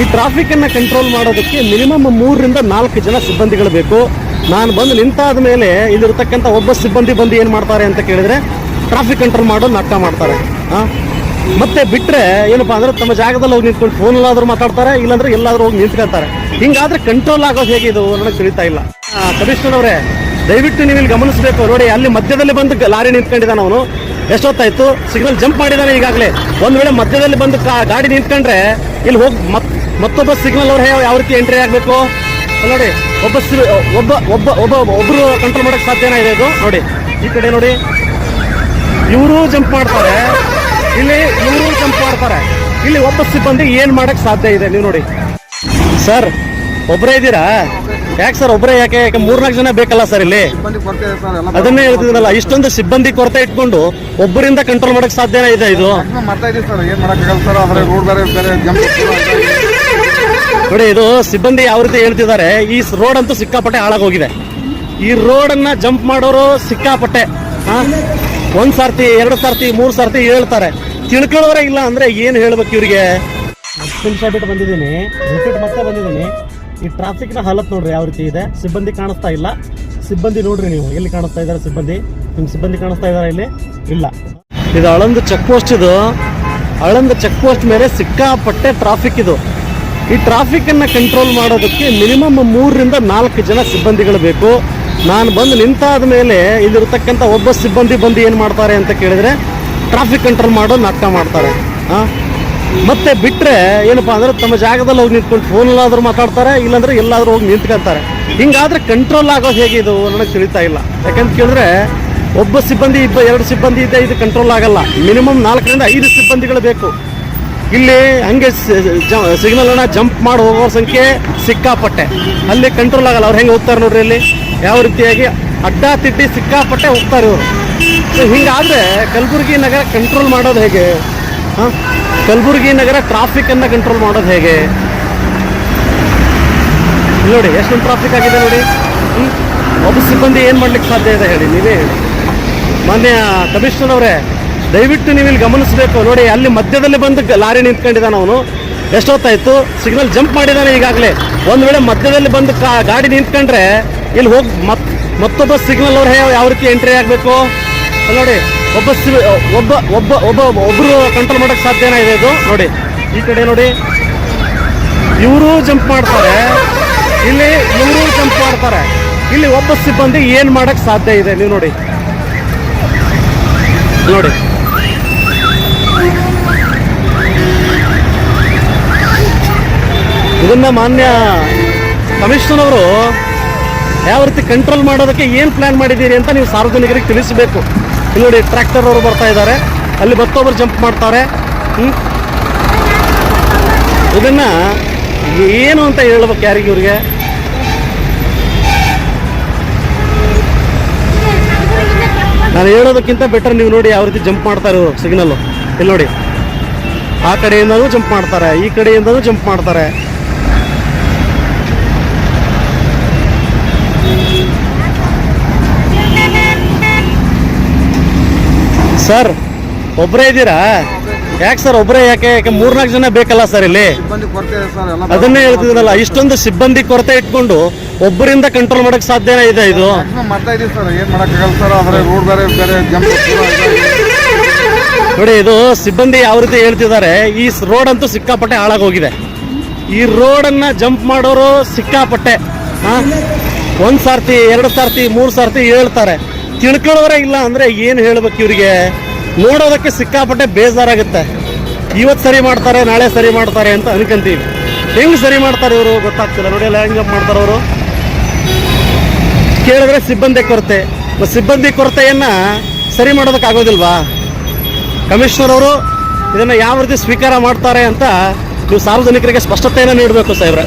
ಈ ಟ್ರಾಫಿಕ್ ಅನ್ನ ಕಂಟ್ರೋಲ್ ಮಾಡೋದಕ್ಕೆ ಮಿನಿಮಮ್ ಮೂರರಿಂದ ನಾಲ್ಕು ಜನ ಸಿಬ್ಬಂದಿಗಳು ಬೇಕು. ನಾನು ಬಂದು ನಿಂತಾದ ಮೇಲೆ ಇಲ್ಲಿರ್ತಕ್ಕಂಥ ಒಬ್ಬ ಸಿಬ್ಬಂದಿ ಬಂದು ಏನು ಮಾಡ್ತಾರೆ ಅಂತ ಕೇಳಿದ್ರೆ ಟ್ರಾಫಿಕ್ ಕಂಟ್ರೋಲ್ ಮಾಡೋ ನಾಟಕ ಮಾಡ್ತಾರೆ? ಮತ್ತೆ ಬಿಟ್ರೆ ಏನಪ್ಪಾ ಅಂದ್ರೆ ತಮ್ಮ ಜಾಗದಲ್ಲಿ ಹೋಗಿ ನಿಂತ್ಕೊಂಡು ಫೋನಲ್ಲಾದರೂ ಮಾತಾಡ್ತಾರೆ, ಇಲ್ಲಾಂದ್ರೆ ಎಲ್ಲಾದ್ರೂ ಹೋಗಿ ನಿಂತ್ಕೊಳ್ತಾರೆ ಹಿಂಗಾದ್ರೆ ಕಂಟ್ರೋಲ್ ಆಗೋದು ಹೇಗೆ ಇದು ನನಗೆ ತಿಳಿತಾ ಇಲ್ಲ. ಕಮಿಷನರ್ ಅವರೇ, ದಯವಿಟ್ಟು ನೀವು ಇಲ್ಲಿ ಗಮನಿಸಬೇಕು. ನೋಡಿ, ಅಲ್ಲಿ ಮಧ್ಯದಲ್ಲಿ ಬಂದು ಲಾರಿ ನಿಂತ್ಕೊಂಡಿದ್ದಾನೆ ಅವನು. ಎಷ್ಟೊತ್ತಾಯ್ತು? ಸಿಗ್ನಲ್ ಜಂಪ್ ಮಾಡಿದಾನೆ ಈಗಾಗಲೇ. ಒಂದು ವೇಳೆ ಮಧ್ಯದಲ್ಲಿ ಬಂದು ಗಾಡಿ ನಿಂತ್ಕೊಂಡ್ರೆ, ಇಲ್ಲಿ ಹೋಗಿ ಮತ್ ಮತ್ತೊಬ್ಬ ಸಿಗ್ನಲ್ ಅವ್ರು ಯಾವ ಯಾವ ರೀತಿ ಎಂಟ್ರಿ ಆಗಬೇಕು? ನೋಡಿ ಒಬ್ಬ ಒಬ್ಬ ಒಬ್ಬ ಒಬ್ಬ ಒಬ್ಬರು ಕಂಟ್ರೋಲ್ ಮಾಡಕ್ ಸಾಧ್ಯನೇ ಇದೆ ಇದು. ನೋಡಿ ಈ ಕಡೆ ನೋಡಿ. ಇವರು ಜಂಪ್ ಮಾಡ್ತಾರೆ. ಇಲ್ಲಿ ಇವರು ಜಂಪ್ ಮಾಡ್ತಾರೆ. ಇಲ್ಲಿ ಒಬ್ಬ ಸಿಬ್ಬಂದಿ ಏನ್ ಮಾಡಕ್ ಸಾಧ್ಯ ಇದೆ? ನೀವು ನೋಡಿ. ಸರ್ ಒಬ್ಬರೇ ಇದ್ದೀರಾ? ಯಾಕೆ ಸರ್ ಒಬ್ಬರೇ ಯಾಕೆ ಯಾಕೆ ಮೂರ್ನಾಲ್ಕು ಜನ ಬೇಕಲ್ಲ ಸರ್ ಇಲ್ಲಿ? ಅದನ್ನೇ ಹೇಳ್ತಿದ್ರಲ್ಲ ಇಷ್ಟೊಂದು ಸಿಬ್ಬಂದಿ ಕೊರತೆ ಇಟ್ಕೊಂಡು ಒಬ್ಬರಿಂದ ಕಂಟ್ರೋಲ್ ಮಾಡಕ್ ಸಾಧ್ಯನೇ ಇದೆ ಇದು? ಮಾಡ್ತಾ ಇದೀವಿ ಸರ್ ಏನ್ ಮಾಡಕ್ಕಾಗಲ್ಲ ಸರ್ ಆದ್ರೆ ರೋಡ್ ಬೇರೆ ಬೇರೆ ನೋಡಿ, ಇದು ಸಿಬ್ಬಂದಿ ಯಾವ ರೀತಿ ಹೇಳ್ತಿದ್ದಾರೆ, ಈ ರೋಡ್ ಅಂತೂ ಸಿಕ್ಕಾಪಟ್ಟೆ ಹಾಳಾಗೋಗಿದೆ ಈ ರೋಡ್ ಅನ್ನ ಜಂಪ್ ಮಾಡೋರು ಸಿಕ್ಕಾಪಟ್ಟೆ? ಒಂದ್ ಸರ್ತಿ, ಎರಡು ಸರ್ತಿ, ಮೂರ್ ಸರ್ತಿ ಹೇಳ್ತಾರೆ. ತಿಳ್ಕೊಳ್ಳೋರೆ ಇಲ್ಲ ಅಂದ್ರೆ ಏನ್ ಹೇಳ್ಬೇಕು ಇವ್ರಿಗೆ? ಬಿಟ್ಟು ಬಂದಿದ್ದೀನಿ ರಿಪೀಟ್ ಮತ್ತೆ ಬಂದಿದ್ದೀನಿ. ಈ ಟ್ರಾಫಿಕ್ನ ಹಾಲತ್ ನೋಡ್ರಿ ಯಾವ ರೀತಿ ಇದೆ. ಸಿಬ್ಬಂದಿ ಕಾಣಿಸ್ತಾ ಇಲ್ಲ. ಸಿಬ್ಬಂದಿ ನೋಡ್ರಿ ನೀವು, ಎಲ್ಲಿ ಕಾಣಿಸ್ತಾ ಇದ್ದಾರೆ ಸಿಬ್ಬಂದಿ? ನಿಮ್ ಸಿಬ್ಬಂದಿ ಕಾಣಿಸ್ತಾ ಇದಾರೆ ಇಲ್ಲಿ? ಇಲ್ಲ. ಇದು ಅಳಂದು ಚೆಕ್ ಪೋಸ್ಟ್ ಇದು. ಅಳಂದು ಚೆಕ್ ಪೋಸ್ಟ್ ಮೇಲೆ ಸಿಕ್ಕಾಪಟ್ಟೆ ಟ್ರಾಫಿಕ್ ಇದು. ಈ ಟ್ರಾಫಿಕ್ ಅನ್ನ ಕಂಟ್ರೋಲ್ ಮಾಡೋದಕ್ಕೆ ಮಿನಿಮಮ್ ಮೂರರಿಂದ ನಾಲ್ಕು ಜನ ಸಿಬ್ಬಂದಿಗಳು ಬೇಕು. ನಾನು ಬಂದು ನಿಂತಾದ ಮೇಲೆ ಇಲ್ಲಿರ್ತಕ್ಕಂಥ ಒಬ್ಬ ಸಿಬ್ಬಂದಿ ಬಂದು ಏನು ಮಾಡ್ತಾರೆ ಅಂತ ಕೇಳಿದ್ರೆ ಟ್ರಾಫಿಕ್ ಕಂಟ್ರೋಲ್ ಮಾಡೋ ನಾಟಕ ಮಾಡ್ತಾರೆ? ಮತ್ತೆ ಬಿಟ್ರೆ ಏನಪ್ಪಾ ಅಂದ್ರೆ ತಮ್ಮ ಜಾಗದಲ್ಲಿ ಹೋಗಿ ನಿಂತ್ಕೊಂಡು ಫೋನಲ್ಲಾದರೂ ಮಾತಾಡ್ತಾರೆ, ಇಲ್ಲಾಂದ್ರೆ ಎಲ್ಲಾದ್ರೂ ಹೋಗಿ ನಿಂತ್ಕೊಂತಾರೆ. ಹಿಂಗಾದ್ರೆ ಕಂಟ್ರೋಲ್ ಆಗೋದು ಹೇಗೆ ಇದು ನನಗೆ ತಿಳಿತಾ ಇಲ್ಲ. ಯಾಕಂತ ಕೇಳಿದ್ರೆ ಒಬ್ಬ ಸಿಬ್ಬಂದಿ, ಇಬ್ಬ ಎರಡು ಸಿಬ್ಬಂದಿ ಇದೆ ಇದು ಕಂಟ್ರೋಲ್ ಆಗಲ್ಲ. ಮಿನಿಮಮ್ ನಾಲ್ಕರಿಂದ ಐದು ಸಿಬ್ಬಂದಿಗಳು ಬೇಕು. ಇಲ್ಲಿ ಹಂಗೆ ಸಿಗ್ನಲ್ ಅನ್ನ ಜಂಪ್ ಮಾಡಿ ಹೋಗೋ ಸಂಖ್ಯೆ ಸಿಕ್ಕಾಪಟ್ಟೆ. ಅಲ್ಲಿ ಕಂಟ್ರೋಲ್ ಆಗಲ್ಲ. ಅವ್ರು ಹೆಂಗೆ ಹೋಗ್ತಾರೆ ನೋಡ್ರಿ ಇಲ್ಲಿ ಯಾವ ರೀತಿಯಾಗಿ ಅಡ್ಡ ತಿಡ್ಡಿ ಸಿಕ್ಕಾಪಟ್ಟೆ ಹೋಗ್ತಾರೆ ಇವರು. ಸೊ, ಹಿಂಗಾದ್ರೆ ಕಲಬುರಗಿ ನಗರ ಕಂಟ್ರೋಲ್ ಮಾಡೋದು ಹೇಗೆ? ಹಾಂ? ಕಲಬುರಗಿ ನಗರ ಟ್ರಾಫಿಕ್ ಅನ್ನ ಕಂಟ್ರೋಲ್ ಮಾಡೋದು ಹೇಗೆ? ನೋಡಿ, ಎಷ್ಟೊಂದು ಟ್ರಾಫಿಕ್ ಆಗಿದೆ ನೋಡಿ? ಒಬ್ಬ ಸಿಬ್ಬಂದಿ ಏನು ಮಾಡ್ಲಿಕ್ಕೆ ಸಾಧ್ಯ ಇದೆ ಹೇಳಿ, ನೀವೇ ಹೇಳಿ. ಮಾನ್ಯ ಕಮಿಷನರ್ ಅವರೇ ದಯವಿಟ್ಟು ನೀವು ಇಲ್ಲಿ ಗಮನಿಸಬೇಕು. ನೋಡಿ, ಅಲ್ಲಿ ಮಧ್ಯದಲ್ಲಿ ಬಂದು ಲಾರಿ ನಿಂತ್ಕೊಂಡಿದ್ದಾನೆ ಅವನು. ಎಷ್ಟೊತ್ತಾಯ್ತು? ಸಿಗ್ನಲ್ ಜಂಪ್ ಮಾಡಿದ್ದಾನೆ ಈಗಾಗಲೇ. ಒಂದ್ ವೇಳೆ ಮಧ್ಯದಲ್ಲಿ ಬಂದು ಗಾಡಿ ನಿಂತ್ಕೊಂಡ್ರೆ ಇಲ್ಲಿ ಹೋಗಿ ಮತ್ ಮತ್ತೊಬ್ಬ ಸಿಗ್ನಲ್ ಅವ್ರು ಯಾವ ರೀತಿ ಎಂಟ್ರಿ ಆಗಬೇಕು? ನೋಡಿ, ಒಬ್ಬ ಸಿ- ಒಬ್ಬ ಒಬ್ಬ ಒಬ್ಬ ಒಬ್ಬರು ಕಂಟ್ರೋಲ್ ಮಾಡೋಕೆ ಸಾಧ್ಯನೇ ಇದೆ ಇದು? ನೋಡಿ, ಈ ಕಡೆ ನೋಡಿ. ಇವರು ಜಂಪ್ ಮಾಡ್ತಾರೆ. ಇಲ್ಲಿ ಇವರು ಜಂಪ್ ಮಾಡ್ತಾರೆ. ಇಲ್ಲಿ ಒಬ್ಬ ಸಿಬ್ಬಂದಿ ಏನು ಮಾಡಕ್ ಸಾಧ್ಯ ಇದೆ? ನೀವು ನೋಡಿ. ನೋಡಿ. ಇದನ್ನ ಮಾನ್ಯ ಕಮಿಷನರ್ ಅವರು ಯಾವ ರೀತಿ ಕಂಟ್ರೋಲ್ ಮಾಡೋದಕ್ಕೆ ಏನು ಪ್ಲಾನ್ ಮಾಡಿದ್ದೀರಿ ಅಂತ ನೀವು ಸಾರ್ವಜನಿಕರಿಗೆ ತಿಳಿಸಬೇಕು. ಇಲ್ಲಿ ನೋಡಿ ಟ್ರ್ಯಾಕ್ಟರ್ ಅವರು ಬರ್ತಾ ಇದ್ದಾರೆ. ಅಲ್ಲಿ ಮತ್ತೊಬ್ಬರು ಜಂಪ್ ಮಾಡ್ತಾರೆ? ಇದನ್ನ ಏನು ಅಂತ ಹೇಳ್ಬೇಕು ಯಾರಿಗೆ ಇವ್ರಿಗೆ? ನಾನು ಹೇಳೋದಕ್ಕಿಂತ ಬೆಟರ್ ನೀವು ನೋಡಿ ಯಾವ ರೀತಿ ಜಂಪ್ ಮಾಡ್ತಾರೆ ಇವರು ಸಿಗ್ನಲ್ ಇಲ್ಲಿ ನೋಡಿ. ಆ ಕಡೆಯಿಂದನೂ ಜಂಪ್ ಮಾಡ್ತಾರೆ ಈ ಕಡೆಯಿಂದನೂ ಜಂಪ್ ಮಾಡ್ತಾರೆ. ಸರ್ ಒಬ್ಬರೇ ಇದ್ದೀರಾ? ಯಾಕೆ ಸರ್ ಒಬ್ಬರೇ ಯಾಕೆ ಯಾಕೆ ಮೂರ್ನಾಲ್ಕು ಜನ ಬೇಕಲ್ಲ ಸರ್ ಇಲ್ಲಿ? ಅದನ್ನೇ ಹೇಳ್ತಿದ್ರಲ್ಲ ಇಷ್ಟೊಂದು ಸಿಬ್ಬಂದಿ ಕೊರತೆ ಇಟ್ಕೊಂಡು ಒಬ್ಬರಿಂದ ಕಂಟ್ರೋಲ್ ಮಾಡಕ್ ಸಾಧ್ಯನೇ ಇದೆ ಇದು? ಮಾಡ್ತಾ ಇದೀವಿ ಸರ್ ಏನ್ ಮಾಡಕ್ಕಾಗಲ್ಲ ಸರ್ ಆದ್ರೆ ರೋಡ್ ಬೇರೆ ಬೇರೆ ಜಂಪ್ ನೋಡಿ, ಇದು ಸಿಬ್ಬಂದಿ ಯಾವ ರೀತಿ ಹೇಳ್ತಿದ್ದಾರೆ, ಈ ರೋಡ್ ಅಂತೂ ಸಿಕ್ಕಾಪಟ್ಟೆ ಹಾಳಾಗೋಗಿದೆ. ಈ ರೋಡ್ ಅನ್ನ ಜಂಪ್ ಮಾಡೋರು ಸಿಕ್ಕಾಪಟ್ಟೆ, ಹಾಂ? ಒಂದ್ ಸಾರ್ತಿ, ಎರಡು ಸಾರ್ತಿ, ಮೂರು ಸಾರ್ತಿ ಹೇಳ್ತಾರೆ. ತಿಳ್ಕೊಳ್ಳೋರೇ ಇಲ್ಲ ಅಂದ್ರೆ ಏನು ಹೇಳ್ಬೇಕು ಇವ್ರಿಗೆ? ನೋಡೋದಕ್ಕೆ ಸಿಕ್ಕಾಪಟ್ಟೆ ಬೇಜಾರಾಗುತ್ತೆ. ಇವತ್ತು ಸರಿ ಮಾಡ್ತಾರೆ, ನಾಳೆ ಸರಿ ಮಾಡ್ತಾರೆ ಅಂತ ಅನ್ಕೊಂತೀವಿ. ಹೆಂಗ್ ಸರಿ ಮಾಡ್ತಾರೆ ಇವರು ಗೊತ್ತಾಗ್ತಿಲ್ಲ. ನೋಡಿ, ಎಲ್ಲ ಹೆಂಗ್ ಮಾಡ್ತಾರೆ ಅವರು. ಕೇಳಿದ್ರೆ ಸಿಬ್ಬಂದಿ ಕೊರತೆ. ಸಿಬ್ಬಂದಿ ಕೊರತೆಯನ್ನ ಸರಿ ಮಾಡೋದಕ್ಕಾಗೋದಿಲ್ವಾ ಕಮಿಷನರ್ ಅವರು ಇದನ್ನ ಯಾವ ರೀತಿ ಸ್ವೀಕಾರ ಮಾಡ್ತಾರೆ ಅಂತ ನೀವು ಸಾರ್ವಜನಿಕರಿಗೆ ಸ್ಪಷ್ಟತೆಯನ್ನು ನೀಡಬೇಕು ಸಾಹೇಬ್ರೆ.